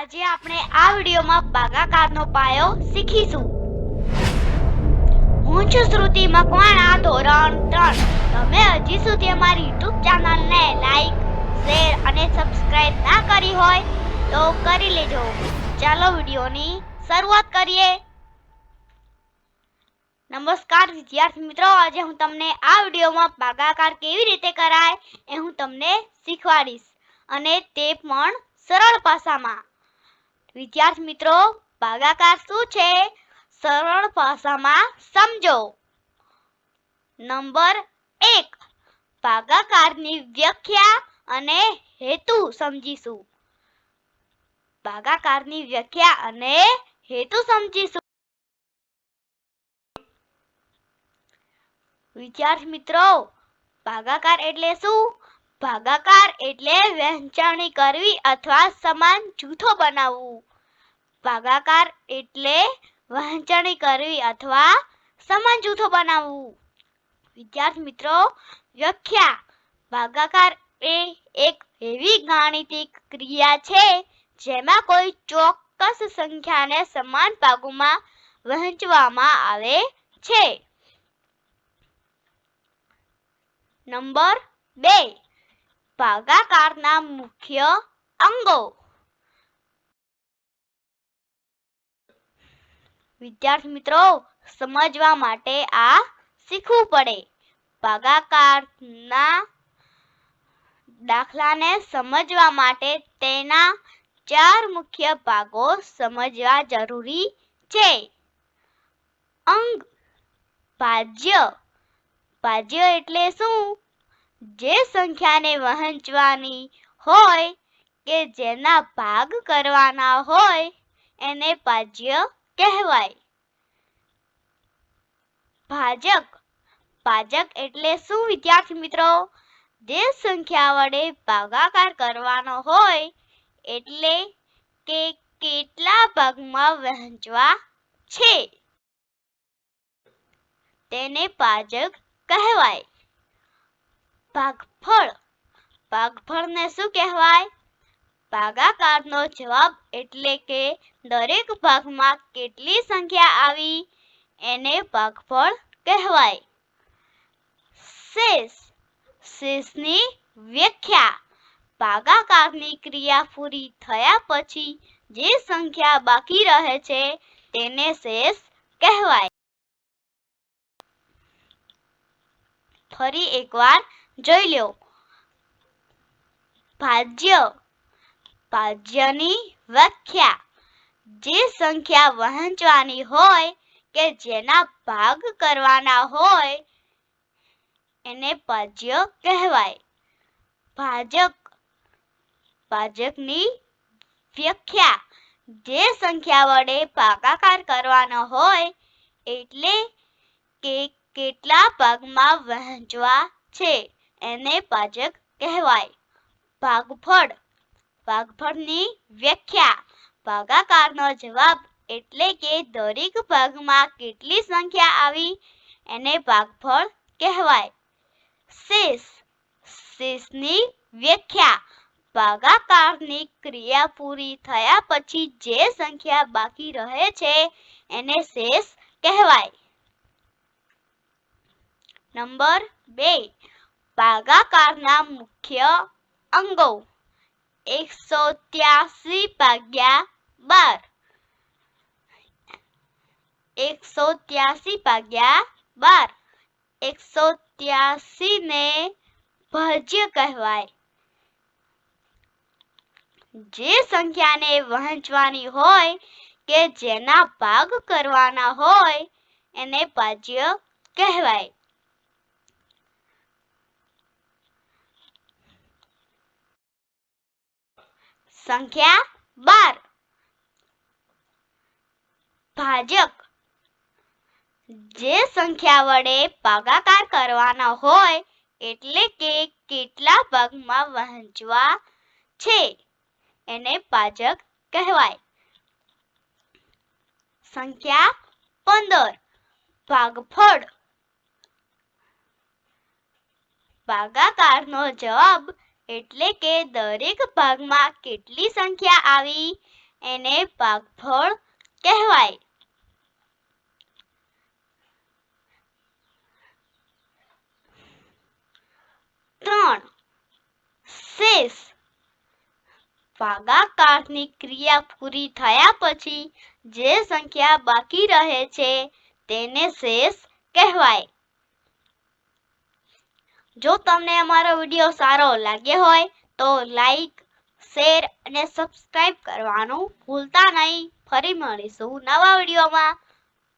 આજે આપણે આ વિડીયોમાં ભાગાકારનો પાયો શીખીશું. હું છું શ્રુતિ મકવાણા, ધોરણ ત્રણ. તમે હજી સુધી અમારી યુટ્યુબ ચેનલને લાઈક શેર અને સબસ્ક્રાઇબ ના કરી હોય તો કરી લેજો. ચાલો વિડીયોની શરૂઆત કરીએ. નમસ્કાર વિદ્યાર્થી મિત્રો, આજે હું તમને આ વિડીયોમાં ભાગાકાર કેવી રીતે કરાય એ હું તમને શીખવાડીશ. અને તે પણ સરળ ભાષામાં. વિદ્યાર્થી મિત્રો, ભાગાકાર શું છે? સરળ ભાષામાં સમજો. નંબર એક, ભાગાકારની વ્યાખ્યા અને હેતુ સમજીશું. ભાગાકારની વ્યાખ્યા અને હેતુ સમજીશું. વિદ્યાર્થી મિત્રો, ભાગાકાર એટલે શું? ભાગાકાર એટલે વહેંચણી કરવી અથવા સમાન જૂથો બનાવવું. ભાગાકાર એટલે વહેંચણી કરવી અથવા સમાન જૂથો બનાવવું. વિદ્યાર્થી મિત્રો, વ્યાખ્યા. ભાગાકાર એ એક એવી ગાણિતિક ક્રિયા છે જેમાં કોઈ ચોક્કસ સંખ્યાને સમાન ભાગોમાં વહેંચવામાં આવે છે. નંબર બે. ભાગાકારના મુખ્ય અંગો. વિદ્યાર્થી મિત્રો, સમજવા માટે આ શીખવું પડે. ભાગાકારના દાખલાને સમજવા માટે તેના ચાર મુખ્ય ભાગો સમજવા જરૂરી છે. અંગ, ભાજ્ય. ભાજ્ય એટલે શું? જે સંખ્યાને વહેંચવાની હોય કે જેના ભાગ કરવાના હોય એને ભાજ્ય કહેવાય. ભાજક. ભાજક એટલે શું? વિદ્યાર્થી મિત્રો, જે સંખ્યા વડે ભાગાકાર કરવાનો હોય એટલે કે કેટલા ભાગમાં વહેંચવા છે? તેને ભાજક કહેવાય. ભાગફળ ભાગફળને શું કહેવાય? ભાગાકારનો જવાબ એટલે કે દરેક ભાગમાં કેટલી સંખ્યા આવી એને ભાગફળ કહેવાય. શેષ. શેષની વ્યાખ્યા. ભાગાકારની ક્રિયા પૂરી થયા પછી જે સંખ્યા બાકી રહે છે તેને શેષ કહેવાય. ફરી એકવાર જોઈ લો ભાજ્ય, ભાજ્યની વ્યાખ્યા. જે સંખ્યા વહેંચવાની હોય કે જેના ભાગ કરવાના હોય, એને ભાજ્ય કહેવાય. ભાજક, ભાજકની વ્યાખ્યા. જે સંખ્યા વડે ભાગાકાર કરવાનો હોય, એટલે કે કેટલા ભાગમાં વહેંચવા છે? એને ભાજક કહેવાય. ભાગફળ. ભાગફળની વ્યાખ્યા. ભાગાકારનો જવાબ એટલે કે દરેક ભાગમાં કેટલી સંખ્યા આવી એને ભાગફળ કહેવાય. શેષ. શેષની વ્યાખ્યા. ભાગાકારની ક્રિયા પૂરી થયા પછી જે સંખ્યા બાકી રહે છે એને શેષ કહેવાય. નંબર બે. ભાગાકારના મુખ્ય અંગો એકસો ત્યાસી ભાગ્યા બાર એકસો ત્યાસી ભાગ્યા બાર એકસો ત્યાસી ને ભાજ્ય કહેવાય જે સંખ્યાને વહેંચવાની હોય કે જેના ભાગ કરવાના હોય એને ભાજ્ય કહેવાય સંખ્યા બાર. ભાજક. જે સંખ્યા વડે ભાગાકાર કરવાનો હોય એટલે કે કેટલા ભાગમાં વહેંચવા છે એને ભાજક કહેવાય. સંખ્યા પંદર. ભાગફળ. ભાગાકારનો જવાબ એટલે કે દરેક ભાગમાં કેટલી સંખ્યા આવી? એને ભાગફળ કહેવાય. ત્રણ. શેષ. ભાગાકારની ક્રિયા પૂરી થયા પછી જે સંખ્યા બાકી રહે છે તેને શેષ કહેવાય. જો તમને અમારો વીડિયો સારો લાગ્યો હોય તો લાઈક શેર અને સબસ્ક્રાઈબ કરવાનું ભૂલતા નહીં. ફરી મળીશું નવા વિડીયોમાં.